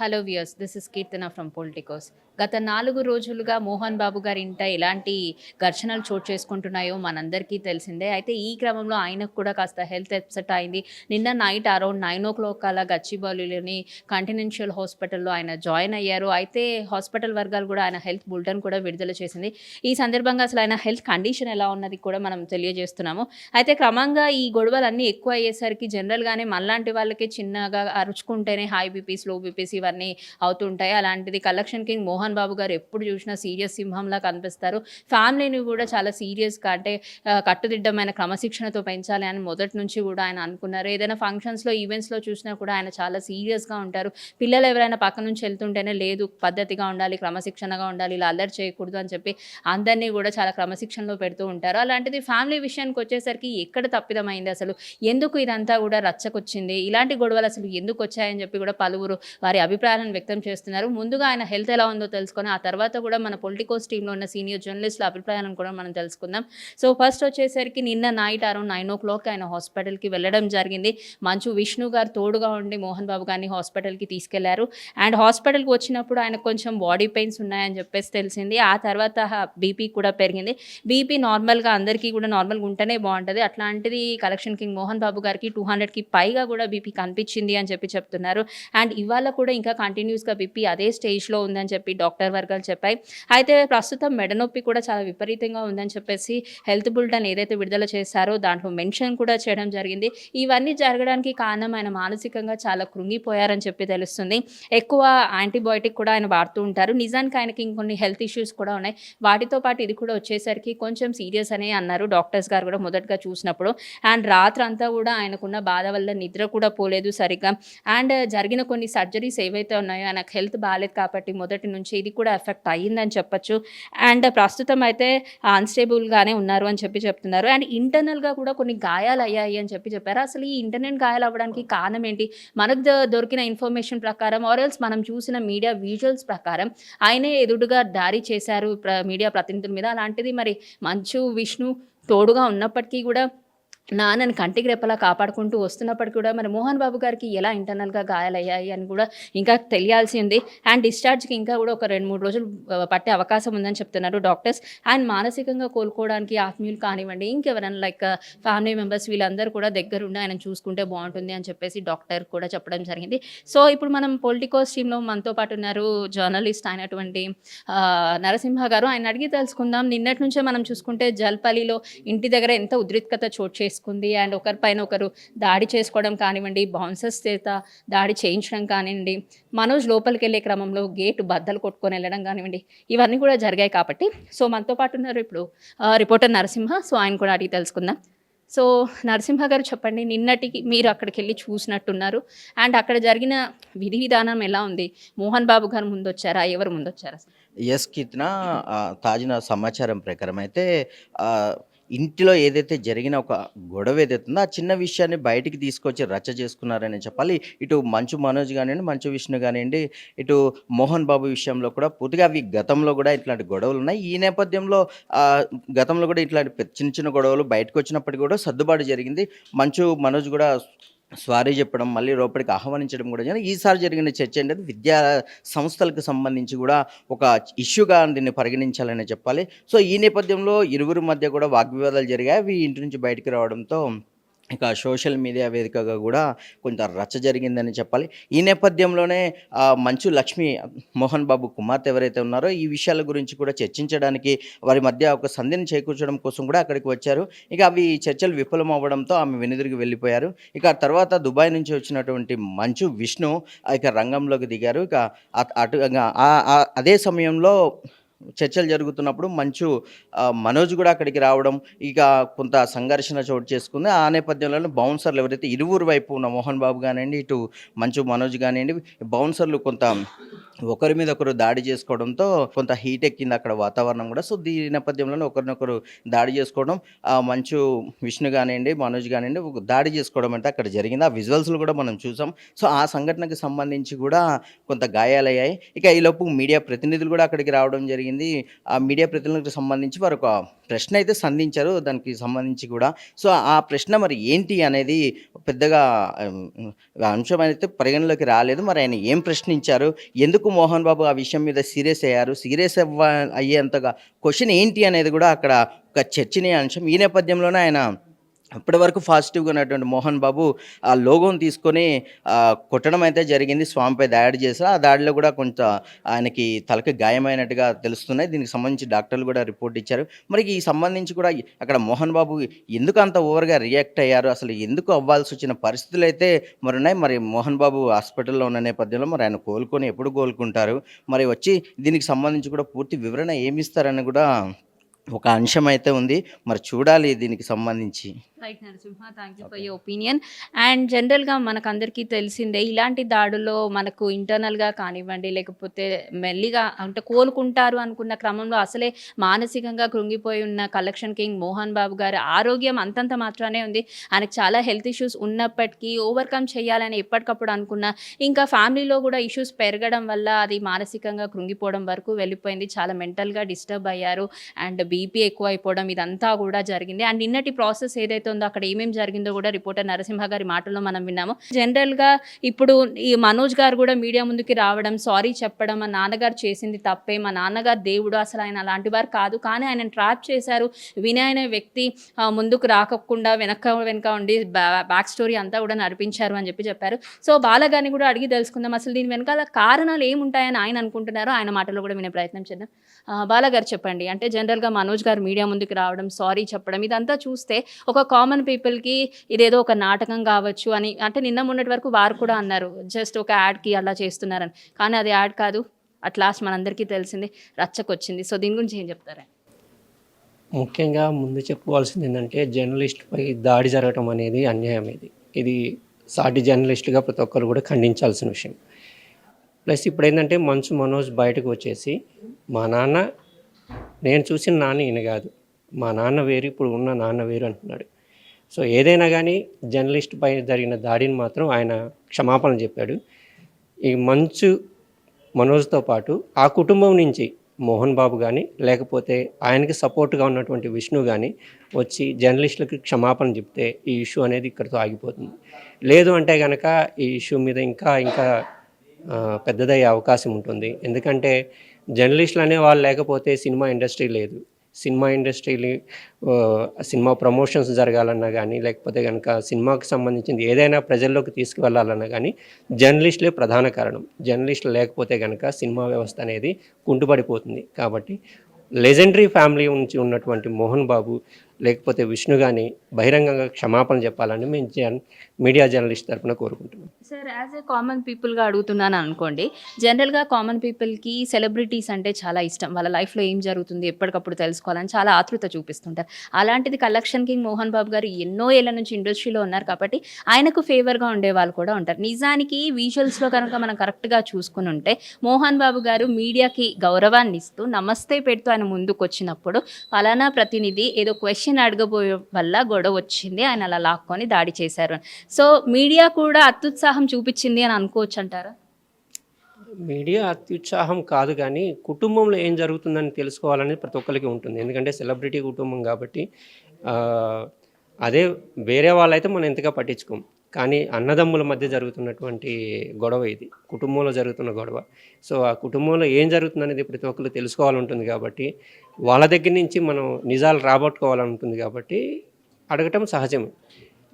Hello viewers this is Keerthana from Politicos గత నాలుగు రోజులుగా మోహన్ బాబు గారి ఇంట ఎలాంటి ఘర్షణలు చోటు చేసుకుంటున్నాయో మనందరికీ తెలిసిందే. అయితే ఈ క్రమంలో ఆయనకు కూడా కాస్త హెల్త్ ఎప్సెట్ అయింది. నిన్న night around nine o'clock అలా గచ్చిబౌలిలోని కంటినెన్షియల్ హాస్పిటల్లో ఆయన జాయిన్ అయ్యారు. అయితే హాస్పిటల్ వర్గాలు కూడా ఆయన హెల్త్ బులెటిన్ కూడా విడుదల చేసింది. ఈ సందర్భంగా అసలు ఆయన హెల్త్ కండిషన్ ఎలా ఉన్నది కూడా మనం తెలియజేస్తున్నాము. అయితే క్రమంగా ఈ గొడవలన్నీ ఎక్కువ అయ్యేసరికి జనరల్గానే మనలాంటి వాళ్ళకి చిన్నగా అరుచుకుంటేనే హై బీపీస్లో బీపీస్ ఇవన్నీ అవుతుంటాయి. అలాంటిది కలెక్షన్ కింగ్ మోహన్ బాబు గారు ఎప్పుడు చూసినా సీరియస్ సింహంలా కనిపిస్తారు. ఫ్యామిలీని కూడా చాలా సీరియస్గా అంటే కట్టుదిడ్డమైన క్రమశిక్షణతో పెంచాలి అని మొదటి నుంచి కూడా ఆయన అనుకున్నారు. ఏదైనా ఫంక్షన్స్లో ఈవెంట్స్లో చూసినా కూడా ఆయన చాలా సీరియస్గా ఉంటారు. పిల్లలు ఎవరైనా పక్క నుంచి వెళ్తుంటేనే లేదు పద్ధతిగా ఉండాలి క్రమశిక్షణగా ఉండాలి ఇలా అల్లరి చేయకూడదు అని చెప్పి అందరినీ కూడా చాలా క్రమశిక్షణలో పెడుతూ ఉంటారు. అలాంటిది ఫ్యామిలీ విషయానికి వచ్చేసరికి ఎక్కడ తప్పిదమైంది అసలు? ఎందుకు ఇదంతా కూడా రచ్చకొచ్చింది? ఇలాంటి గొడవలు అసలు ఎందుకు వచ్చాయని చెప్పి కూడా పలువురు వారి అభిప్రాయాలను వ్యక్తం చేస్తున్నారు. ముందుగా ఆయన హెల్త్ ఎలా ఉందో తెలుసుకొని ఆ తర్వాత కూడా మన పొలిటికోస్ టీంలో ఉన్న సీనియర్ జర్నలిస్టుల అభిప్రాయాలను కూడా మనం తెలుసుకుందాం. సో ఫస్ట్ వచ్చేసరికి నిన్న night around nine o'clock ఆయన హాస్పిటల్కి వెళ్ళడం జరిగింది. మంచు విష్ణు గారు తోడుగా ఉండి మోహన్ బాబు గారిని హాస్పిటల్కి తీసుకెళ్ళారు. అండ్ హాస్పిటల్కి వచ్చినప్పుడు ఆయన కొంచెం బాడీ పెయిన్స్ ఉన్నాయని చెప్పేసి తెలిసింది. ఆ తర్వాత బీపీ కూడా పెరిగింది. బీపీ నార్మల్గా అందరికీ కూడా నార్మల్గా ఉంటేనే బాగుంటుంది. అట్లాంటిది కలెక్షన్ కింగ్ మోహన్ బాబు గారికి టూ హండ్రెడ్కి పైగా కూడా బీపీ కనిపించింది అని చెప్పి చెప్తున్నారు. అండ్ ఇవాళ కూడా ఇంకా కంటిన్యూస్గా బీపీ అదే స్టేజ్లో ఉందని చెప్పి డాక్టర్ వర్గాలు చెప్పాయి. అయితే ప్రస్తుతం మెడనొప్పి కూడా చాలా విపరీతంగా ఉందని చెప్పేసి హెల్త్ బులెటిన్ ఏదైతే విడుదల చేశారో దాంట్లో మెన్షన్ కూడా చేయడం జరిగింది. ఇవన్నీ జరగడానికి కారణం ఆయన మానసికంగా చాలా కృంగిపోయారని చెప్పి తెలుస్తుంది. ఎక్కువ యాంటీబయోటిక్ కూడా ఆయన వాడుతూ ఉంటారు. నిజానికి ఆయనకి ఇంకొన్ని హెల్త్ ఇష్యూస్ కూడా ఉన్నాయి. వాటితో పాటు ఇది కూడా వచ్చేసరికి కొంచెం సీరియస్ అనే అన్నారు డాక్టర్స్ గారు కూడా మొదటగా చూసినప్పుడు. అండ్ రాత్రి అంతా కూడా ఆయనకున్న బాధ వల్ల నిద్ర కూడా పోలేదు సరిగ్గా. అండ్ జరిగిన కొన్ని సర్జరీస్ ఏవైతే ఉన్నాయో ఆయనకు హెల్త్ బాగాలేదు కాబట్టి మొదటి నుంచి ఇది కూడా ఎఫెక్ట్ అయ్యిందని చెప్పొచ్చు. అండ్ ప్రస్తుతం అయితే అన్స్టేబుల్గానే ఉన్నారు అని చెప్పి చెప్తున్నారు. అండ్ ఇంటర్నల్గా కూడా కొన్ని గాయాలు అయ్యాయి అని చెప్పి చెప్పారు. అసలు ఈ ఇంటర్నెట్ గాయాలు అవ్వడానికి కారణం ఏంటి? మనకు దొరికిన ఇన్ఫర్మేషన్ ప్రకారం ఆర్ఎల్స్ మనం చూసిన మీడియా విజువల్స్ ప్రకారం ఆయనే ఎదురుగా దారి చేశారు మీడియా ప్రతినిధుల మీద. అలాంటిది మరి మంచు విష్ణు తోడుగా ఉన్నప్పటికీ కూడా నాన్నని కంటికి రెప్పలా కాపాడుకుంటూ వస్తున్నప్పటికీ కూడా మరి మోహన్ బాబు గారికి ఎలా ఇంటర్నల్గా గాయాలయ్యాయి అని కూడా ఇంకా తెలియాల్సి ఉంది అండ్ డిశ్చార్జ్కి ఇంకా కూడా ఒక రెండు మూడు రోజులు పట్టే అవకాశం ఉందని చెప్తున్నారు డాక్టర్స్ అండ్ మానసికంగా కోలుకోవడానికి ఆత్మీయులు కానివ్వండి ఇంకెవరైనా లైక్ ఫ్యామిలీ మెంబర్స్ వీళ్ళందరూ కూడా దగ్గరుండి ఆయన చూసుకుంటే బాగుంటుంది అని చెప్పేసి డాక్టర్ కూడా చెప్పడం జరిగింది. సో ఇప్పుడు మనం పొలిటికో స్ట్రీమ్లో మనతో పాటు ఉన్నారు జర్నలిస్ట్ అయినటువంటి నరసింహ గారు. ఆయన అడిగి తెలుసుకుందాం. నిన్నటి నుంచే మనం చూసుకుంటే జల్పల్లిలో ఇంటి దగ్గర ఎంత ఉద్రిక్తత చోటు చేసుకుంది అండ్ ఒకరిపైన ఒకరు దాడి చేసుకోవడం కానివ్వండి బౌన్సర్స్ చేత దాడి చేయించడం కానివ్వండి మనోజ్ లోపలికి వెళ్ళే క్రమంలో గేటు బద్దలు కొట్టుకొని వెళ్ళడం కానివ్వండి ఇవన్నీ కూడా జరిగాయి కాబట్టి. సో మనతో పాటు ఉన్నారు ఇప్పుడు రిపోర్టర్ నరసింహ. సో ఆయన కూడా అడిగి తెలుసుకుందాం. సో నరసింహ గారు చెప్పండి నిన్నటికి మీరు అక్కడికి వెళ్ళి చూసినట్టున్నారు. అండ్ అక్కడ జరిగిన విధి విధానం ఎలా ఉంది? మోహన్ బాబు గారు ముందు వచ్చారా ఎవరు ముందు వచ్చారా ఎస్ కిత్న తాజా సమాచారం ప్రకారం అయితే ఇంటిలో ఏదైతే జరిగిన ఒక గొడవ ఏదైతుందో ఆ చిన్న విషయాన్ని బయటికి తీసుకొచ్చి రచ్చ చేసుకున్నారని చెప్పాలి. ఇటు మంచు మనోజ్ కానివ్వండి మంచు విష్ణు కానివ్వండి ఇటు మోహన్ బాబు విషయంలో కూడా పూర్తిగా అవి గతంలో కూడా ఇట్లాంటి గొడవలు ఉన్నాయి. ఈ నేపథ్యంలో గతంలో కూడా ఇట్లాంటి చిన్న చిన్న గొడవలు బయటకు వచ్చినప్పటికీ కూడా సర్దుబాటు జరిగింది. మంచు మనోజ్ కూడా స్వారీ చెప్పడం మళ్ళీ లోపలికి ఆహ్వానించడం కూడా జరిగింది. ఈసారి జరిగిన చర్చ ఏంటంటే విద్యా సంస్థలకు సంబంధించి కూడా ఒక ఇష్యూగా దీన్ని పరిగణించాలని చెప్పాలి. సో ఈ నేపథ్యంలో ఇరువురి మధ్య కూడా వాగ్వివాదాలు జరిగాయి. అవి ఇంటి నుంచి బయటికి రావడంతో ఇక సోషల్ మీడియా వేదికగా కూడా కొంత రచ్చ జరిగిందని చెప్పాలి. ఈ నేపథ్యంలోనే మంచు లక్ష్మి మోహన్ బాబు కుమార్తె ఎవరైతే ఉన్నారో ఈ విషయాల గురించి కూడా చర్చించడానికి వారి మధ్య ఒక సంధిని చేకూర్చడం కోసం కూడా అక్కడికి వచ్చారు. ఇక అవి చర్చలు విఫలం అవ్వడంతో ఆమె వెనుదిరిగి వెళ్ళిపోయారు. ఇక తర్వాత దుబాయ్ నుంచి వచ్చినటువంటి మంచు విష్ణు ఇక రంగంలోకి దిగారు. ఇక అటు అదే సమయంలో చర్చలు జరుగుతున్నప్పుడు మంచు మనోజ్ కూడా అక్కడికి రావడం ఇక కొంత సంఘర్షణ చోటు చేసుకుంది. ఆ నేపథ్యంలో బౌన్సర్లు ఎవరైతే ఇరువురు వైపు ఉన్న మోహన్ బాబు కానివ్వండి ఇటు మంచు మనోజ్ కానివ్వండి బౌన్సర్లు కొంత ఒకరి మీద ఒకరు దాడి చేసుకోవడంతో కొంత హీట్ ఎక్కింది అక్కడ వాతావరణం కూడా. సో దీని నేపథ్యంలో ఒకరినొకరు దాడి చేసుకోవడం ఆ మంచు విష్ణు కానివ్వండి మనోజ్ కానివ్వండి దాడి చేసుకోవడం అంటే అక్కడ జరిగింది. ఆ విజువల్స్లు కూడా మనం చూసాం. సో ఆ సంఘటనకు సంబంధించి కూడా కొంత గాయాలయ్యాయి. ఇక ఈలోపు మీడియా ప్రతినిధులు కూడా అక్కడికి రావడం జరిగింది. ఆ మీడియా ప్రతినిధులకు సంబంధించి వారు ఒక ప్రశ్న అయితే సంధించారు. దానికి సంబంధించి కూడా. సో ఆ ప్రశ్న మరి ఏంటి అనేది పెద్దగా అంశం అయితే పరిగణలోకి రాలేదు. మరి ఆయన ఏం ప్రశ్నించారు? ఎందుకు మోహన్ బాబు ఆ విషయం మీద సీరియస్ అయ్యారు? సీరియస్ అవ్వ అయ్యేంతగా క్వశ్చన్ ఏంటి అనేది కూడా అక్కడ ఒక చర్చనీయ అంశం ఈ నేపథ్యంలోనే ఆయన అప్పటి వరకు పాజిటివ్గా ఉన్నటువంటి మోహన్ బాబు ఆ లోగోని తీసుకొని కొట్టడం అయితే జరిగింది. స్వామిపై దాడి చేశారు ఆ దాడిలో కూడా కొంత ఆయనకి తలకి గాయమైనట్టుగా తెలుస్తున్నాయి. దీనికి సంబంధించి డాక్టర్లు కూడా రిపోర్ట్ ఇచ్చారు. మరి ఈ సంబంధించి కూడా అక్కడ మోహన్ బాబు ఎందుకు అంత ఓవర్గా రియాక్ట్ అయ్యారు? అసలు ఎందుకు అవ్వాల్సి వచ్చిన పరిస్థితులు అయితే మరి ఉన్నాయి మరి మోహన్ బాబు హాస్పిటల్లో ఉన్న నేపథ్యంలో మరి ఆయన కోలుకొని ఎప్పుడు కోలుకుంటారు? మరి వచ్చి దీనికి సంబంధించి కూడా పూర్తి వివరణ ఏమి ఇస్తారని కూడా ఒక అంశం అయితే ఉంది. మరి చూడాలి దీనికి సంబంధించి. Right Narasimha thank you for your opinion and జనరల్గా మనకు అందరికీ తెలిసిందే ఇలాంటి దాడుల్లో మనకు ఇంటర్నల్గా కానివ్వండి లేకపోతే మెల్లిగా అంటే కోలుకుంటారు అనుకున్న క్రమంలో అసలే మానసికంగా కృంగిపోయి ఉన్న కలెక్షన్ కింగ్ మోహన్ బాబు గారి ఆరోగ్యం అంతంత మాత్రమే ఉంది ఆయనకు చాలా హెల్త్ ఇష్యూస్ ఉన్నప్పటికీ ఓవర్కమ్ చేయాలని ఎప్పటికప్పుడు అనుకున్న ఇంకా ఫ్యామిలీలో కూడా ఇష్యూస్ పెరగడం వల్ల అది మానసికంగా కృంగిపోవడం వరకు వెళ్ళిపోయింది చాలా మెంటల్గా డిస్టర్బ్ అయ్యారు అండ్ బీపీ ఎక్కువ అయిపోవడం ఇదంతా కూడా జరిగింది. అండ్ నిన్నటి ప్రాసెస్ ఏదైతే జరుగుతుందో అక్కడ ఏమేమి జరిగిందో కూడా రిపోర్టర్ నరసింహ గారి మాటల్లో మనం విన్నాము. జనరల్గా ఇప్పుడు ఈ మనోజ్ గారు కూడా మీడియా ముందుకి రావడం సారీ చెప్పడం మా నాన్నగారు చేసింది తప్పే మా నాన్నగారు దేవుడు అసలు ఆయన అలాంటి వారు కాదు. కానీ ఆయన ట్రాప్ చేశారు. వినయ్ అనే వ్యక్తి ముందుకు రాకుండా వెనక వెనక ఉండి బ్యాక్ స్టోరీ అంతా కూడా నడిపించారు అని చెప్పి చెప్పారు. సో బాలగారిని కూడా అడిగి తెలుసుకుందాం. అసలు దీని వెనకాల కారణాలు ఏముంటాయని ఆయన అనుకుంటున్నారో ఆయన మాటలు కూడా వినే ప్రయత్నం చేద్దాం. బాలగారు చెప్పండి. అంటే జనరల్గా మనోజ్ గారు మీడియా ముందుకు రావడం సారీ చెప్పడం ఇదంతా చూస్తే ఒక కామన్ పీపుల్కి ఇదేదో ఒక నాటకం కావచ్చు అని అంటే నిన్న మొన్నటి వరకు వారు కూడా అన్నారు జస్ట్ ఒక యాడ్కి అలా చేస్తున్నారని. కానీ అది యాడ్ కాదు. అట్ లాస్ట్ మనందరికీ తెలిసింది రచ్చకొచ్చింది. సో దీని గురించి ఏం చెప్తారా? ముఖ్యంగా ముందు చెప్పుకోవాల్సింది ఏంటంటే జర్నలిస్ట్పై దాడి జరగటం అనేది అన్యాయం ఇది. ఇది సాటి జర్నలిస్టుగా ప్రతి ఒక్కరు కూడా ఖండించాల్సిన విషయం. ప్లస్ ఇప్పుడు ఏంటంటే మంచు మనోజ్ బయటకు వచ్చేసి మా నాన్న నేను చూసిన నాన్న ఈయన కాదు. మా నాన్న వేరు ఇప్పుడు ఉన్న నాన్న వేరు అంటున్నాడు. సో ఏదైనా కానీ జర్నలిస్ట్ పై జరిగిన దాడిని మాత్రం ఆయన క్షమాపణ చెప్పాడు. ఈ మంచు మనోజ్తో పాటు ఆ కుటుంబం నుంచి మోహన్ బాబు కానీ లేకపోతే ఆయనకి సపోర్ట్గా ఉన్నటువంటి విష్ణు కానీ వచ్చి జర్నలిస్టులకు క్షమాపణ చెప్తే ఈ ఇష్యూ అనేది ఇక్కడితో ఆగిపోతుంది. లేదు అంటే కనుక ఈ ఇష్యూ మీద ఇంకా ఇంకా పెద్దదయ్యే అవకాశం ఉంటుంది. ఎందుకంటే జర్నలిస్టులు అనే వాళ్ళు లేకపోతే సినిమా ఇండస్ట్రీ లేదు. సినిమా ఇండస్ట్రీని సినిమా ప్రమోషన్స్ జరగాలన్నా కానీ లేకపోతే కనుక సినిమాకి సంబంధించింది ఏదైనా ప్రజల్లోకి తీసుకువెళ్ళాలన్నా కానీ జర్నలిస్టులే ప్రధాన కారణం. జర్నలిస్టులు లేకపోతే కనుక సినిమా వ్యవస్థ అనేది కుంటుపడిపోతుంది. కాబట్టి లెజెండరీ ఫ్యామిలీ నుంచి ఉన్నటువంటి మోహన్ బాబు లేకపోతే విష్ణు కానీ బహిరంగంగా క్షమాపణ చెప్పాలని మేము మీడియా జర్నలిస్ట్ తరఫున కోరుకుంటున్నాం. సార్ యాజ్ ఏ కామన్ పీపుల్గా అడుగుతున్నాను అనుకోండి జనరల్గా కామన్ పీపుల్కి సెలబ్రిటీస్ అంటే చాలా ఇష్టం. వాళ్ళ లైఫ్లో ఏం జరుగుతుంది ఎప్పటికప్పుడు తెలుసుకోవాలని చాలా ఆతృత చూపిస్తుంటారు. అలాంటిది కలెక్షన్ కింగ్ మోహన్ బాబు గారు ఎన్నో ఏళ్ళ నుంచి ఇండస్ట్రీలో ఉన్నారు కాబట్టి ఆయనకు ఫేవర్గా ఉండే వాళ్ళు కూడా ఉంటారు. నిజానికి విజువల్స్లో కనుక మనం కరెక్ట్గా చూసుకుని ఉంటే మోహన్ బాబు గారు మీడియాకి గౌరవాన్ని ఇస్తూ నమస్తే పెడుతూ ఆయన ముందుకు వచ్చినప్పుడు ఫలానా ప్రతినిధి ఏదో క్వశ్చన్ అడగబోయే వల్ల గొడవ వచ్చింది. ఆయన అలా లాక్కొని దాడి చేశారు. సో మీడియా కూడా అత్యుత్సాహం చూపించింది అని అనుకోవచ్చు అంటారా మీడియా అత్యుత్సాహం కాదు కానీ కుటుంబంలో ఏం జరుగుతుందని తెలుసుకోవాలని ప్రతి ఒక్కరికి ఉంటుంది. ఎందుకంటే సెలబ్రిటీ కుటుంబం కాబట్టి అదే వేరే వాళ్ళైతే మనం ఎంతగా పట్టించుకోం. కానీ అన్నదమ్ముల మధ్య జరుగుతున్నటువంటి గొడవ ఇది కుటుంబంలో జరుగుతున్న గొడవ. సో ఆ కుటుంబంలో ఏం జరుగుతుందనేది ప్రతి ఒక్కరు తెలుసుకోవాలంటుంది కాబట్టి వాళ్ళ దగ్గర నుంచి మనం నిజాలు రాబట్టుకోవాలనుంటుంది కాబట్టి అడగటం సహజమే.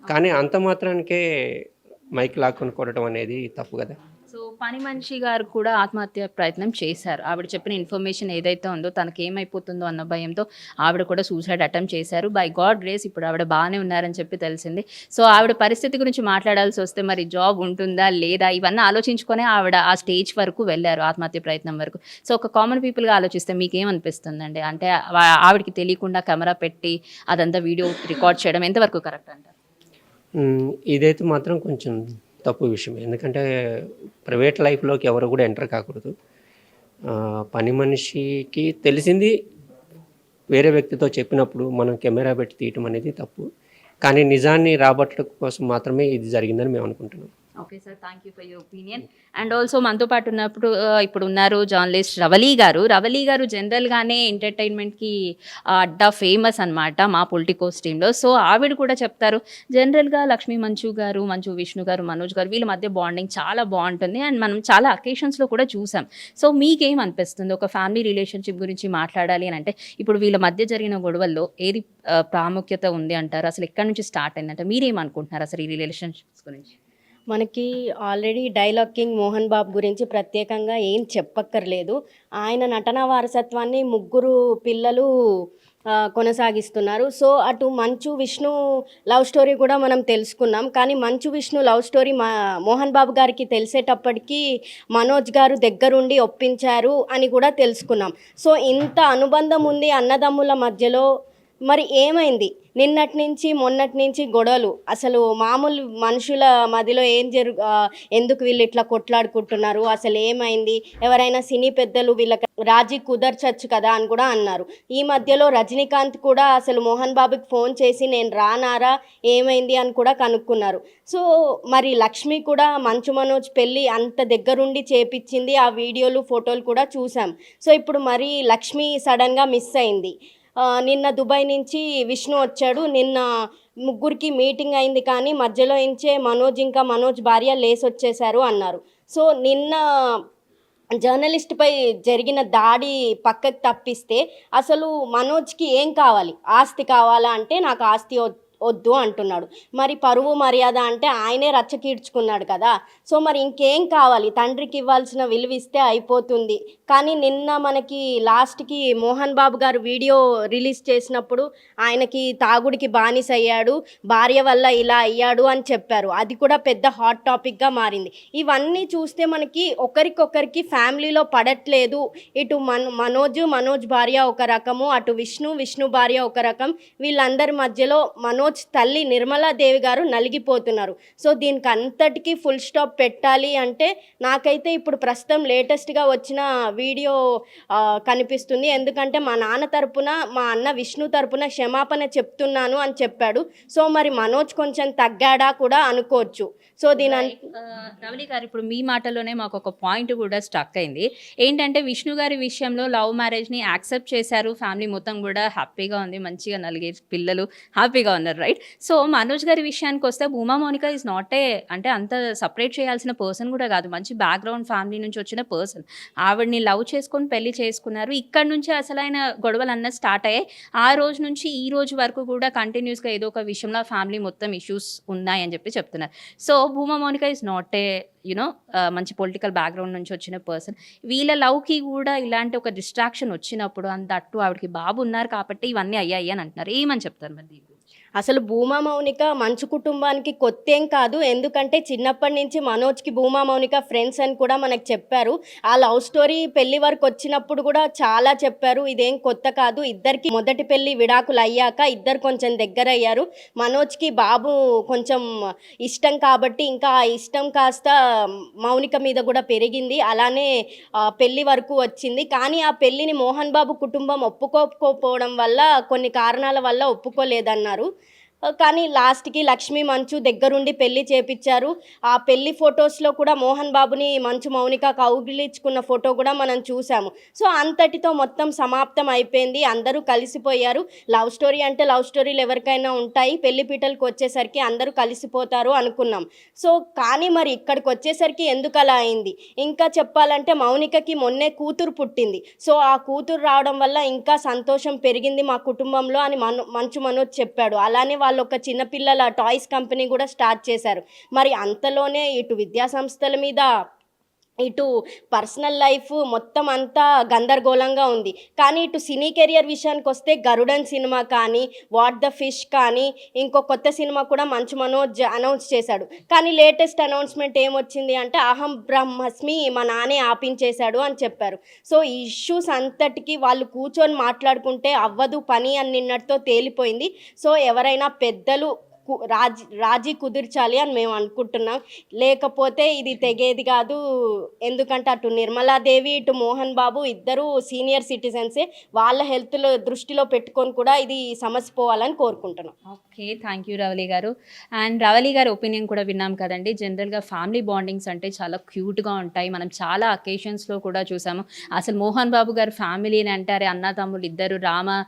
కానీ అంత మాత్రానికే మైక్ లాక్కొని కొట్టడం అనేది తప్పు కదా? పని మనిషి గారు కూడా ఆత్మహత్య ప్రయత్నం చేశారు. ఆవిడ చెప్పిన ఇన్ఫర్మేషన్ ఏదైతే ఉందో తనకి ఏమైపోతుందో అన్న భయంతో ఆవిడ కూడా సూసైడ్ అటెంప్ట్ చేశారు. బై గాడ్ గ్రేస్ ఇప్పుడు ఆవిడ బాగానే ఉన్నారని చెప్పి తెలిసింది. సో ఆవిడ పరిస్థితి గురించి మాట్లాడాల్సి వస్తే మరి జాబ్ ఉంటుందా లేదా ఇవన్నీ ఆలోచించుకొని ఆవిడ ఆ స్టేజ్ వరకు వెళ్ళారు ఆత్మహత్య ప్రయత్నం వరకు. సో ఒక కామన్ పీపుల్గా ఆలోచిస్తే మీకేమనిపిస్తుందండి? అంటే ఆవిడకి తెలియకుండా కెమెరా పెట్టి అదంతా వీడియో రికార్డ్ చేయడం ఎంతవరకు కరెక్ట్ అంటారు? ఇదైతే మాత్రం కొంచెం తప్పు విషయం ఎందుకంటే ప్రైవేట్ లైఫ్లోకి ఎవరు కూడా ఎంటర్ కాకూడదు. పని మనిషికి తెలిసింది వేరే వ్యక్తితో చెప్పినప్పుడు మనం కెమెరా పెట్టి తీయటం అనేది తప్పు. కానీ నిజాన్ని రాబట్టడం కోసం మాత్రమే ఇది జరిగిందని మేము అనుకుంటున్నాం. Okay sir thank you for your opinion and also మనతో పాటు ఉన్నప్పుడు ఇప్పుడు ఉన్నారు జర్నలిస్ట్ రవలి గారు. రవలి గారు జనరల్గానే ఎంటర్టైన్మెంట్కి అడ్డా ఫేమస్ అన్నమాట మా పొలిటికోస్ టీంలో సో ఆవిడ కూడా చెప్తారు జనరల్గా లక్ష్మీ మంచు గారు మంచు విష్ణు గారు మనోజ్ గారు వీళ్ళ మధ్య బాండింగ్ చాలా బాగుంటుంది. అండ్ మనం చాలా అకేషన్స్లో కూడా చూసాం. సో మీకేం అనిపిస్తుంది? ఒక ఫ్యామిలీ రిలేషన్షిప్ గురించి మాట్లాడాలి అని అంటే ఇప్పుడు వీళ్ళ మధ్య జరిగిన గొడవల్లో ఏది ప్రాముఖ్యత ఉంది అంటారు? అసలు ఎక్కడి నుంచి స్టార్ట్ అయిందంటే మీరేమనుకుంటున్నారు అసలు ఈ రిలేషన్షిప్స్ గురించి? మనకి already dialogue king Mohan Babu గురించి ప్రత్యేకంగా ఏం చెప్పక్కర్లేదు. ఆయన నటన వారసత్వాన్ని ముగ్గురు పిల్లలు కొనసాగిస్తున్నారు. సో అటు మంచు విష్ణు లవ్ స్టోరీ కూడా మనం తెలుసుకున్నాం. కానీ మంచు విష్ణు లవ్ స్టోరీ మా మోహన్ బాబు గారికి తెలిసేటప్పటికీ మనోజ్ గారు దగ్గరుండి ఒప్పించారు అని కూడా తెలుసుకున్నాం. సో ఇంత అనుబంధం ఉంది అన్నదమ్ముల మధ్యలో మరి ఏమైంది? నిన్నటి నుంచి మొన్నటి నుంచి గొడవలు. అసలు మామూలు మనుషుల మధ్యలో ఏం జరుగు ఎందుకు వీళ్ళు ఇట్లా కొట్లాడుకుంటున్నారు? అసలు ఏమైంది? ఎవరైనా సినీ పెద్దలు వీళ్ళకి రాజీ కుదర్చచ్చు కదా అని కూడా అన్నారు. ఈ మధ్యలో రజనీకాంత్ కూడా అసలు మోహన్ బాబుకి ఫోన్ చేసి నేను రానారా? ఏమైంది? అని కూడా కనుక్కున్నారు. సో మరి లక్ష్మి కూడా మంచు మనోజ్ పెళ్ళి అంత దగ్గరుండి చేపించింది ఆ వీడియోలు ఫోటోలు కూడా చూసాం. సో ఇప్పుడు మరి లక్ష్మి సడన్గా మిస్ అయింది. నిన్న దుబాయ్ నుంచి విష్ణు వచ్చాడు. నిన్న ముగ్గురికి మీటింగ్ అయింది కానీ మధ్యలో ఇంచే మనోజ్ ఇంకా మనోజ్ భార్య లేసి వచ్చేశారు అన్నారు. సో నిన్న జర్నలిస్ట్పై జరిగిన దాడి పక్కకు తప్పిస్తే అసలు మనోజ్కి ఏం కావాలి? ఆస్తి కావాలా అంటే నాకు ఆస్తి వద్దు అంటున్నాడు. మరి పరువు మర్యాద అంటే ఆయనే రచ్చకీడ్చుకున్నాడు కదా. సో మరి ఇంకేం కావాలి? తండ్రికి ఇవ్వాల్సిన విలువిస్తే అయిపోతుంది. కానీ నిన్న మనకి లాస్ట్కి మోహన్ బాబు గారు వీడియో రిలీజ్ చేసినప్పుడు ఆయనకి తాగుడికి బానిస అయ్యాడు భార్య వల్ల ఇలా అయ్యాడు అని చెప్పారు. అది కూడా పెద్ద హాట్ టాపిక్గా మారింది. ఇవన్నీ చూస్తే మనకి ఒకరికొకరికి ఫ్యామిలీలో పడట్లేదు. ఇటు మన్ మనోజ్ మనోజ్ భార్య ఒక రకము అటు విష్ణు విష్ణు భార్య ఒక రకం. వీళ్ళందరి మధ్యలో మనోజ్ తల్లి నిర్మలాదేవి గారు నలిగిపోతున్నారు. సో దీనికి అంతటికీ ఫుల్ స్టాప్ పెట్టాలి అంటే నాకైతే ఇప్పుడు ప్రస్తుతం లేటెస్ట్గా వచ్చిన వీడియో కనిపిస్తుంది. ఎందుకంటే మా నాన్న తరపున మా అన్న విష్ణు తరపున క్షమాపణ చెప్తున్నాను అని చెప్పాడు. సో మరి మనోజ్ కొంచెం తగ్గాడా కూడా అనుకోవచ్చు. సో దీని అన్- గారు ఇప్పుడు మీ మాటలోనే మాకు ఒక పాయింట్ కూడా స్టక్ అయింది. ఏంటంటే విష్ణు గారి విషయంలో లవ్ మ్యారేజ్ని యాక్సెప్ట్ చేశారు. ఫ్యామిలీ మొత్తం కూడా హ్యాపీగా ఉంది. మంచిగా నలిగేరు పిల్లలు హ్యాపీగా ఉన్నారు. రైట్? సో మనోజ్ గారి విషయానికి వస్తే Bhuma Mounika is not a అంటే అంత సపరేట్ చేయాల్సిన పర్సన్ కూడా కాదు. మంచి బ్యాక్గ్రౌండ్ ఫ్యామిలీ నుంచి వచ్చిన పర్సన్ ఆవిడని లవ్ చేసుకొని పెళ్ళి చేసుకున్నారు. ఇక్కడ నుంచి అసలు ఆయన గొడవలు అన్న స్టార్ట్ అయ్యాయి. ఆ రోజు నుంచి ఈ రోజు వరకు కూడా కంటిన్యూస్గా ఏదో ఒక విషయంలో ఫ్యామిలీ మొత్తం ఇష్యూస్ ఉన్నాయని చెప్పి చెప్తున్నారు. So Bhuma Mounika is not a you know మంచి పొలిటికల్ బ్యాక్గ్రౌండ్ నుంచి వచ్చిన పర్సన్ వీళ్ళ లవ్కి కూడా ఇలాంటి ఒక డిస్ట్రాక్షన్ వచ్చినప్పుడు అంత అట్టు ఆవిడకి బాబు ఉన్నారు కాబట్టి ఇవన్నీ అయ్యాయి అని అంటున్నారు. ఏమని చెప్తారు మరి అసలు భూమా మౌనిక మంచు కుటుంబానికి కొత్త ఏం కాదు. ఎందుకంటే చిన్నప్పటి నుంచి మనోజ్కి భూమా మౌనిక ఫ్రెండ్స్ అని కూడా మనకు చెప్పారు. ఆ లవ్ స్టోరీ పెళ్ళి వరకు వచ్చినప్పుడు కూడా చాలా చెప్పారు. ఇదేం కొత్త కాదు. ఇద్దరికి మొదటి పెళ్ళి విడాకులు అయ్యాక ఇద్దరు కొంచెం దగ్గర అయ్యారు మనోజ్కి బాబు కొంచెం ఇష్టం కాబట్టి ఇంకా ఆ ఇష్టం కాస్త మౌనిక మీద కూడా పెరిగింది. అలానే పెళ్ళి వరకు వచ్చింది. కానీ ఆ పెళ్ళిని మోహన్ బాబు కుటుంబం ఒప్పుకోకపోవడం వల్ల కొన్ని కారణాల వల్ల ఒప్పుకోలేదన్నారు. కానీ లాస్ట్కి లక్ష్మీ మంచు దగ్గరుండి పెళ్ళి చేపించారు ఆ పెళ్ళి ఫొటోస్లో కూడా మోహన్ బాబుని మంచు మౌనిక కౌగిలించుకున్న ఫోటో కూడా మనం చూసాము. సో అంతటితో మొత్తం సమాప్తం అయిపోయింది. అందరూ కలిసిపోయారు. లవ్ స్టోరీ అంటే లవ్ స్టోరీలు ఎవరికైనా ఉంటాయి. పెళ్ళి పీటలకు వచ్చేసరికి అందరూ కలిసిపోతారు అనుకున్నాం. సో కానీ మరి ఇక్కడికి వచ్చేసరికి ఎందుకు అలా అయింది? ఇంకా చెప్పాలంటే మౌనికకి మొన్నే కూతురు పుట్టింది. సో ఆ కూతురు రావడం వల్ల ఇంకా సంతోషం పెరిగింది మా కుటుంబంలో అని మను మంచు మనోజ్ చెప్పాడు. అలానే వాళ్ళు ఒక చిన్నపిల్లల టాయ్స్ కంపెనీ కూడా స్టార్ట్ చేశారు. మరి అంతలోనే ఇటు విద్యా సంస్థల మీద ఇటు పర్సనల్ లైఫ్ మొత్తం అంతా గందరగోళంగా ఉంది. కానీ ఇటు సినీ కెరియర్ విషయానికి వస్తే గరుడన్ సినిమా కానీ వాట్ ద ఫిష్ కానీ ఇంకో కొత్త సినిమా కూడా మంచు మనోజ్ అనౌన్స్ చేశాడు. కానీ లేటెస్ట్ అనౌన్స్మెంట్ ఏమొచ్చింది అంటే అహం బ్రహ్మస్మి మా నానే ఆపించేశాడు అని చెప్పారు. సో ఈ ఇష్యూస్ అంతటికి వాళ్ళు కూర్చొని మాట్లాడుకుంటే అవ్వదు పని అని నిన్నటితో తేలిపోయింది. సో ఎవరైనా పెద్దలు రాజీ రాజీ కుదిర్చాలి అని మేము అనుకుంటున్నాం. లేకపోతే ఇది తెగేది కాదు. ఎందుకంటే అటు నిర్మలాదేవి ఇటు మోహన్ బాబు ఇద్దరు సీనియర్ సిటిజన్సే. వాళ్ళ హెల్త్లో దృష్టిలో పెట్టుకొని కూడా ఇది సమస్య పోవాలని కోరుకుంటున్నాం. ఓకే థ్యాంక్ యూ రవలి గారు. అండ్ రవలి గారి ఒపీనియన్ కూడా విన్నాం కదండి. జనరల్గా ఫ్యామిలీ బాండింగ్స్ అంటే చాలా క్యూట్గా ఉంటాయి. మనం చాలా అకేషన్స్లో కూడా చూసాము. అసలు మోహన్ బాబు గారు ఫ్యామిలీ అని అంటారే అన్న తమ్ముళ్ళు ఇద్దరు రామ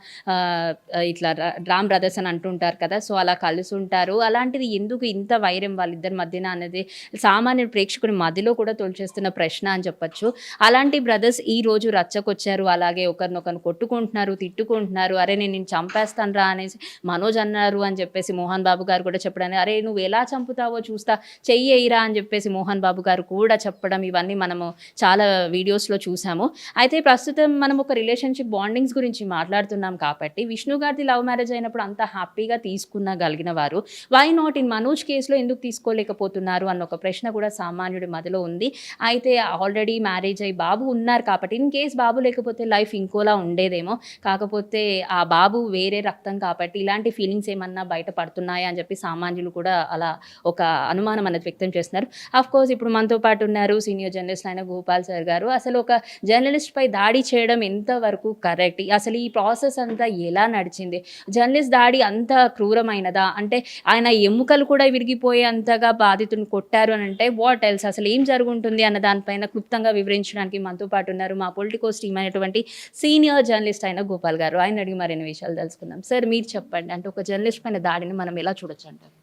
ఇట్లా రా- రామ్ బ్రదర్స్ అని అంటుంటారు కదా. సో అలా కలిసి ఉంటారు. అలాంటిది ఎందుకు ఇంత వైరం వాళ్ళిద్దరి మధ్యన అనేది సామాన్య ప్రేక్షకుని మదిలో కూడా తోల్చేస్తున్న ప్రశ్న అని చెప్పొచ్చు. అలాంటి బ్రదర్స్ ఈ రోజు రచ్చకొచ్చారు. అలాగే ఒకరినొకరు కొట్టుకుంటున్నారు తిట్టుకుంటున్నారు. అరే నేను నేను చంపేస్తాను రా అనేసి మనోజ్ అన్నారు అని చెప్పేసి మోహన్ బాబు గారు కూడా చెప్పడాన్ని. అరే నువ్వు ఎలా చంపుతావో చూస్తా చెయ్యిరా అని చెప్పేసి మోహన్ బాబు గారు కూడా చెప్పడం ఇవన్నీ మనము చాలా వీడియోస్లో చూసాము. అయితే ప్రస్తుతం మనం ఒక రిలేషన్షిప్ బాండింగ్స్ గురించి మాట్లాడుతున్నాం కాబట్టి విష్ణు గారిది లవ్ మ్యారేజ్ అయినప్పుడు అంత హ్యాపీగా తీసుకున్నగలిగిన వారు వై నాట్ ఇన్ మనోజ్ కేసులో ఎందుకు తీసుకోలేకపోతున్నారు అన్న ఒక ప్రశ్న కూడా సామాన్యుడి మదిలో ఉంది. అయితే ఆల్రెడీ మ్యారేజ్ అయ్యి బాబు ఉన్నారు కాబట్టి ఇన్ కేస్ బాబు లేకపోతే లైఫ్ ఇంకోలా ఉండేదేమో. కాకపోతే ఆ బాబు వేరే రక్తం కాబట్టి ఇలాంటి ఫీలింగ్స్ ఏమన్నా బయట పడుతున్నాయా అని చెప్పి సామాన్యులు కూడా అలా ఒక అనుమానం అనేది వ్యక్తం చేస్తున్నారు. అఫ్ కోర్స్ ఇప్పుడు మనతో పాటు ఉన్నారు సీనియర్ జర్నలిస్ట్ అయిన గోపాల్ సార్ గారు. అసలు ఒక జర్నలిస్ట్ పై దాడి చేయడం ఎంతవరకు కరెక్ట్ అసలు ఈ ప్రాసెస్ అంతా ఎలా నడిచింది? జర్నలిస్ట్ దాడి అంత క్రూరమైనదా? అంటే ఆయన ఎముకలు కూడా విరిగిపోయేంతగా బాధితుని కొట్టారు అని అంటే వాట్ ఎల్స్ అసలు ఏం జరుగుంటుంది అన్న దానిపైన క్లుప్తంగా వివరించడానికి మనతో పాటు ఉన్నారు మా పొలిటికోస్ టీమ్ అయినటువంటి సీనియర్ జర్నలిస్ట్ అయిన గోపాల్ గారు. ఆయన అడిగి మరిన్ని విషయాలు తెలుసుకుందాం. సార్ మీరు చెప్పండి. అంటే ఒక జర్నలిస్ట్ పైన దాడిని మనం ఎలా చూడొచ్చు అంటారు?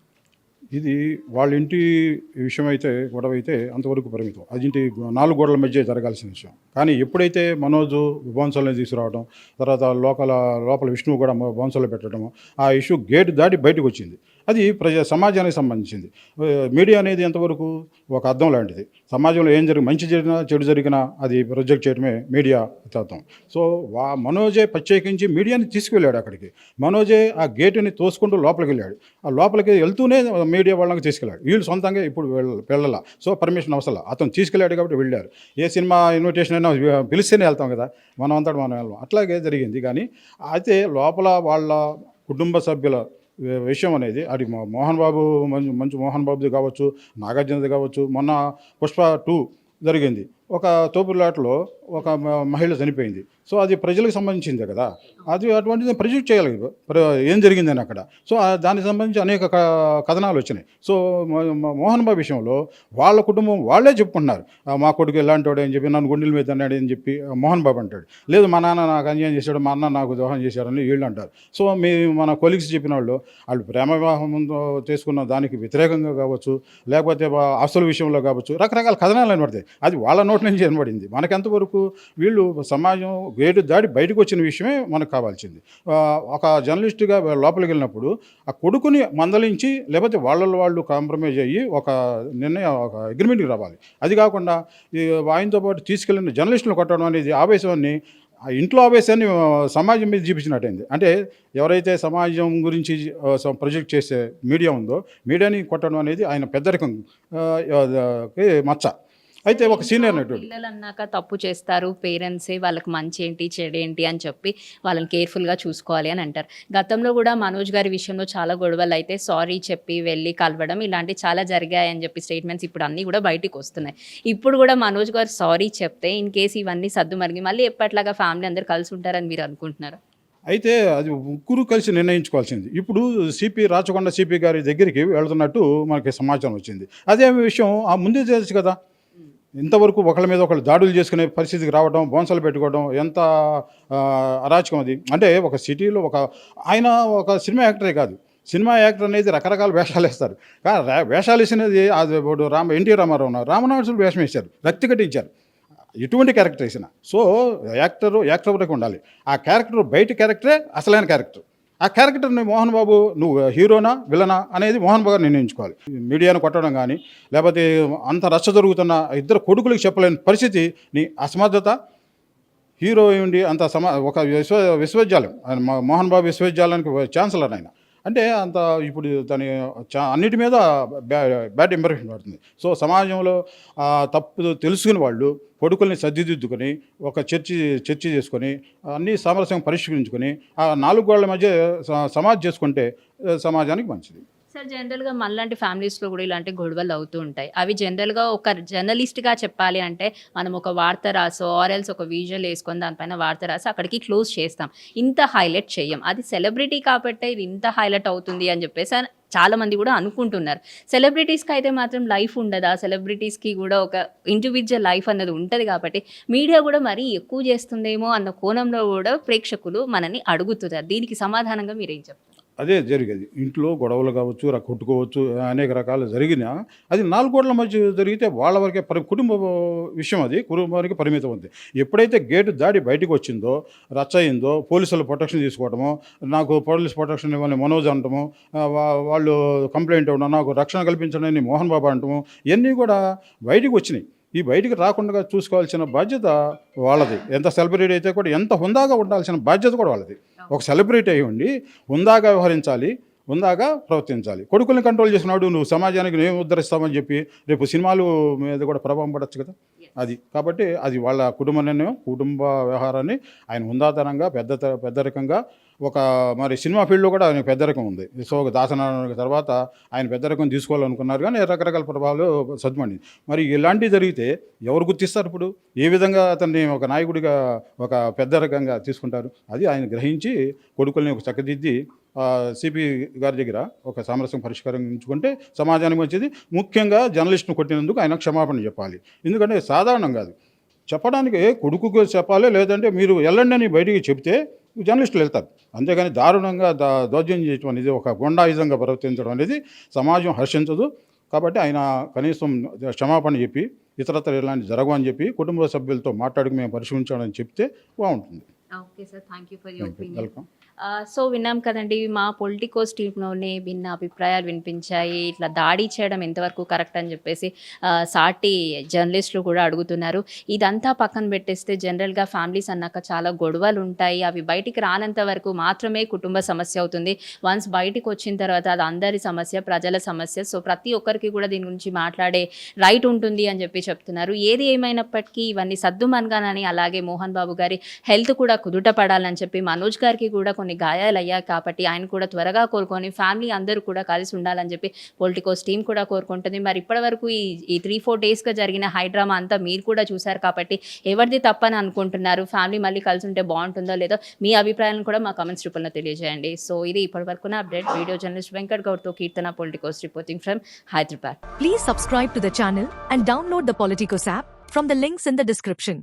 ఇది వాళ్ళ ఇంటి విషయం అయితే గొడవ అయితే అంతవరకు పరిమితం. అది ఇంటి నాలుగు గోడల మధ్య జరగాల్సిన విషయం. కానీ ఎప్పుడైతే మనోజు బౌన్సర్లను తీసుకురావడం తర్వాత లోకల లోపల విష్ణువు కూడా బౌన్సర్లో పెట్టడం ఆ ఇష్యూ గేట్ దాటి బయటకు వచ్చింది. అది ప్రజా సమాజానికి సంబంధించింది. మీడియా అనేది ఎంతవరకు ఒక అర్థం లాంటిది. సమాజంలో ఏం జరిగి మంచి జరిగినా చెడు జరిగినా అది ప్రొజెక్ట్ చేయడమే మీడియా తత్వం. సో వా మనోజే ప్రత్యేకించి మీడియాని తీసుకువెళ్ళాడు అక్కడికి. మనోజే ఆ గేటుని తోసుకుంటూ లోపలికి వెళ్ళాడు. ఆ లోపలికి వెళ్తూనే మీడియా వాళ్ళకి తీసుకెళ్ళాడు. వీళ్ళు సొంతంగా ఇప్పుడు వెళ్ళాల? సో పర్మిషన్ అవసరం అతను తీసుకెళ్ళాడు కాబట్టి వెళ్ళారు. ఏ సినిమా ఇన్విటేషన్ అయినా పిలిస్తేనే వెళ్తాం కదా. మనం అంతటా మనం వెళ్ళాం. అట్లాగే జరిగింది. కానీ అయితే లోపల వాళ్ళ కుటుంబ సభ్యుల విషయం అనేది అది మో- మోహన్ బాబు మంచి మంచి మోహన్ బాబుది కావచ్చు నాగార్జునది కావచ్చు మొన్న పుష్ప టూ జరిగింది. ఒక తోపులాటలో ఒక మహిళ చనిపోయింది. సో అది ప్రజలకు సంబంధించిందే కదా. అది అటువంటిది ప్రజలు చేయాలి ఏం జరిగిందని అక్కడ. సో దానికి సంబంధించి అనేక క- కథనాలు వచ్చినాయి. సో మోహన్ బాబు విషయంలో వాళ్ళ కుటుంబం వాళ్ళే చెప్పుకుంటున్నారు. మా కొడుకు ఎలాంటి వాడు అని చెప్పి నన్ను గుండెల మీద అన్నాడు అని చెప్పి మోహన్ బాబు అంటాడు. లేదు మా నాన్న నాకు అన్యాయం చేశాడు మా అన్న నాకు దోహం చేశారని వీళ్ళు అంటారు. సో మీ మన కొలీగ్స్ చెప్పిన వాళ్ళు వాళ్ళు ప్రేమ వివాహం ముందు చేసుకున్న దానికి వ్యతిరేకంగా కావచ్చు లేకపోతే వా- ఆస్తుల విషయంలో కావచ్చు రకరకాల కథనాలు కనబడతాయి అది వాళ్ళ నోటి నుంచి కనబడింది మనకెంతవరకు వీళ్ళు సమాజం గేటు దాడి బయటకు వచ్చిన విషయమే మనకు కావాల్సింది. ఒక జర్నలిస్టుగా లోపలికి వెళ్ళినప్పుడు ఆ కొడుకుని మందలించి లేకపోతే వాళ్ళ వాళ్ళు కాంప్రమైజ్ అయ్యి ఒక నిర్ణయం ఒక అగ్రిమెంట్కి రావాలి. అది కాకుండా ఈ ఆయనతో పాటు తీసుకెళ్ళిన జర్నలిస్టులు కొట్టడం అనేది ఆవేశాన్ని ఆ ఇంట్లో ఆవేశాన్ని సమాజం మీద చూపించినట్టయింది. అంటే ఎవరైతే సమాజం గురించి ప్రొజెక్ట్ చేసే మీడియా ఉందో మీడియాని కొట్టడం అనేది ఆయన పెద్దరికం మచ్చ. అయితే ఒక సీనియర్ నటుడు. పిల్లలు అన్నాక తప్పు చేస్తారు పేరెంట్సే వాళ్ళకి మంచి ఏంటి చెడు ఏంటి అని చెప్పి వాళ్ళని కేర్ఫుల్గా చూసుకోవాలి అని అంటారు. గతంలో కూడా మనోజ్ గారి విషయంలో చాలా గొడవలు అయితే సారీ చెప్పి వెళ్ళి కలవడం ఇలాంటివి చాలా జరిగాయని చెప్పి స్టేట్మెంట్స్ ఇప్పుడు అన్నీ కూడా బయటికి వస్తున్నాయి. ఇప్పుడు కూడా మనోజ్ గారు సారీ చెప్తే ఇన్ కేసు ఇవన్నీ సర్దు మరిగి మళ్ళీ ఎప్పట్లాగా ఫ్యామిలీ అందరు కలిసి ఉంటారని మీరు అనుకుంటున్నారు? అయితే అది ముగ్గురు కలిసి నిర్ణయించుకోవాల్సింది. ఇప్పుడు సిపి రాచకొండ సిపి గారి దగ్గరికి వెళ్తున్నట్టు మనకి సమాచారం వచ్చింది. అదే విషయం ఆ ముందే తెలుసు కదా. ఇంతవరకు ఒకళ్ళ మీద ఒకళ్ళు దాడులు చేసుకునే పరిస్థితికి రావడం బోన్సలు పెట్టుకోవడం ఎంత అరాచకం అది. అంటే ఒక సిటీలో ఒక ఆయన ఒక సినిమా యాక్టరే కాదు. సినిమా యాక్టర్ అనేది రకరకాల వేషాలు వేస్తారు. కానీ వేషాలు వేసినది అది ఇప్పుడు రామ ఎన్టీ రామారావు ఉన్నారు. రామనాథులు వేషం వేశారు. రక్తి కట్టించారు. ఎటువంటి క్యారెక్టర్ వేసిన. సో యాక్టర్ యాక్టర్ వరకు ఉండాలి. ఆ క్యారెక్టర్ బయట క్యారెక్టరే అసలైన క్యారెక్టర్. ఆ క్యారెక్టర్ని మోహన్ బాబు నువ్వు హీరోనా విలనా అనేది మోహన్ బాబు గారు నిర్ణయించుకోవాలి. మీడియాను కొట్టడం కానీ లేకపోతే అంత రచ్చ జరుగుతున్న ఇద్దరు కొడుకులకు చెప్పలేని పరిస్థితి నీ అసమర్థత హీరో ఉండి అంత సమా ఒక విశ్వ విశ్వవిద్యాలయం మోహన్ బాబు విశ్వవిద్యాలయానికి ఛాన్సలర్ ఆయన. అంటే అంత ఇప్పుడు దాని చా- అన్నిటి మీద బ్యాడ్ ఇంప్రెషన్ పడుతుంది. సో సమాజంలో తప్పు తెలుసుకుని వాళ్ళు కొడుకుల్ని సర్దిదిద్దుకొని ఒక చర్చి చర్చి చేసుకొని అన్ని సామరస్యం పరిష్కరించుకొని ఆ నాలుగు గోళ్ళ మధ్య స- సమాజ్ చేసుకుంటే సమాజానికి మంచిది. సార్ జనరల్గా మనలాంటి ఫ్యామిలీస్లో కూడా ఇలాంటి గొడవలు అవుతూ ఉంటాయి. అవి జనరల్గా ఒక జర్నలిస్ట్గా చెప్పాలి అంటే మనం ఒక వార్త రాసో ఆర్ఎల్స్ ఒక విజువల్ వేసుకొని దానిపైన వార్త రాసి అక్కడికి క్లోజ్ చేస్తాం. ఇంత హైలైట్ చేయం అది సెలబ్రిటీ కాబట్టి ఇది ఇంత హైలైట్ అవుతుంది అని చెప్పేసి చాలామంది చాలా మంది కూడా అనుకుంటున్నారు. సెలబ్రిటీస్కి అయితే మాత్రం లైఫ్ ఉండదా? సెలబ్రిటీస్కి కూడా ఒక ఇండివిజువల్ లైఫ్ అన్నది ఉంటుంది కాబట్టి మీడియా కూడా మరీ ఎక్కువ చేస్తుందేమో అన్న కోణంలో కూడా ప్రేక్షకులు మనని అడుగుతున్నారు దీనికి సమాధానంగా మీరు ఏం చెప్తారు అదే జరిగేది. ఇంట్లో గొడవలు కావచ్చు రా- కొట్టుకోవచ్చు అనేక రకాలు జరిగినా అది నాలుగు కోట్ల మధ్య జరిగితే వాళ్ళ వరకే పరి కుటుంబ విషయం అది కుటుంబానికి పరిమితం ఉంది. ఎప్పుడైతే గేటు దాడి బయటకు వచ్చిందో రచ్చ అయిందో పోలీసులు ప్రొటెక్షన్ తీసుకోవడము నాకు పోలీస్ ప్రొటెక్షన్ ఇవ్వని మనోజ్ అంటము వా- వాళ్ళు కంప్లైంట్ ఇవ్వడం నాకు రక్షణ కల్పించడం మోహన్ బాబు అంటము ఇవన్నీ కూడా బయటికి వచ్చినాయి. ఈ బయటికి రాకుండా చూసుకోవాల్సిన బాధ్యత వాళ్ళది. ఎంత సెలబ్రిటీ అయితే కూడా ఎంత హుందాగా ఉండాల్సిన బాధ్యత కూడా వాళ్ళది. ఒక సెలబ్రిటీ అయి ఉండి హుందాగా వ్యవహరించాలి హుందాగా ప్రవర్తించాలి. కొడుకుల్ని కంట్రోల్ చేసినాడు నువ్వు సమాజానికి నేను ఉద్ధరిస్తామని చెప్పి రేపు సినిమాలు మీద కూడా ప్రభావం పడచ్చు కదా? అది. కాబట్టి అది వాళ్ళ కుటుంబ నిర్ణయం కుటుంబ వ్యవహారాన్ని ఆయన హుందాతనంగా పెద్ద పెద్దరికంగా ఒక మరి సినిమా ఫీల్డ్లో కూడా ఆయన పెద్ద రకం ఉంది. సో ఒక దాసనారాయణ తర్వాత ఆయన పెద్ద రకం తీసుకోవాలనుకున్నారు కానీ రకరకాల ప్రభావాలు సద్దుమండి. మరి ఇలాంటివి జరిగితే ఎవరు గుర్తిస్తారు ఇప్పుడు? ఏ విధంగా అతన్ని ఒక నాయకుడిగా ఒక పెద్ద రకంగా తీసుకుంటారు? అది ఆయన గ్రహించి కొడుకుల్ని ఒక చక్కదిద్ది సిపి గారి దగ్గర ఒక సామరస్యం పరిష్కారం ఉంచుకుంటే సమాజానికి మంచిది. ముఖ్యంగా జర్నలిస్ట్ను కొట్టినందుకు ఆయన క్షమాపణ చెప్పాలి. ఎందుకంటే సాధారణం కాదు. చెప్పడానికి కొడుకుకు చెప్పాలి లేదంటే మీరు వెళ్ళండి అని బయటికి చెప్తే జర్నలిస్టులు వెళ్తారు. అంతేగాని దారుణంగా దా దౌర్జన్యం చేయడం అనేది ఒక గుండాయుధంగా ప్రవర్తించడం అనేది సమాజం హర్షించదు. కాబట్టి ఆయన కనీసం క్షమాపణ చెప్పి ఇతరత్ర ఇలాంటి జరగవు అని చెప్పి కుటుంబ సభ్యులతో మాట్లాడుకు మేము పరిశీలించాలని చెప్తే బాగుంటుంది. Okay sir. Thank you for your opinion. Welcome so విన్నాం కదండి మా పొలిటికోస్ టీంలోనే భిన్న అభిప్రాయాలు వినిపించాయి. ఇట్లా దాడి చేయడం ఎంతవరకు కరెక్ట్ అని చెప్పేసి సాటి జర్నలిస్టులు కూడా అడుగుతున్నారు. ఇదంతా పక్కన పెట్టేస్తే జనరల్గా ఫ్యామిలీస్ అన్నాక చాలా గొడవలు ఉంటాయి. అవి బయటికి రానంత వరకు మాత్రమే కుటుంబ సమస్య అవుతుంది. వన్స్ బయటికి వచ్చిన తర్వాత అది అందరి సమస్య ప్రజల సమస్య. సో ప్రతి ఒక్కరికి కూడా దీని గురించి మాట్లాడే రైట్ ఉంటుంది అని చెప్పి చెప్తున్నారు. ఏది ఏమైనప్పటికీ ఇవన్నీ సద్దుమనగానని అలాగే మోహన్ బాబు గారి హెల్త్ కూడా కుదుట పడాలని చెప్పి మనోజ్ గారికి కూడా కొన్ని గాయాలు అయ్యాయి కాబట్టి ఆయన కూడా త్వరగా కోలుకొని ఫ్యామిలీ అందరూ కూడా కలిసి ఉండాలని చెప్పి పొలిటికోస్ టీం కూడా కోరుకుంటుంది. మరి ఇప్పటివరకు ఈ ఈ త్రీ ఫోర్ డేస్గా జరిగిన హైడ్రామా అంతా మీరు కూడా చూశారు కాబట్టి ఎవరిది తప్పని అనుకుంటున్నారు? ఫ్యామిలీ మళ్ళీ కలిసి ఉంటే బాగుంటుందో లేదో మీ అభిప్రాయాలను కూడా మా కమెంట్స్ రూపంలో తెలియజేయండి. సో ఇది ఇప్పటివరకు నా update. Video journalist Venkat గౌడ్తో Keerthana Politicos reporting from Hyderabad. Please subscribe to the channel and download the Politicos app from the links in the description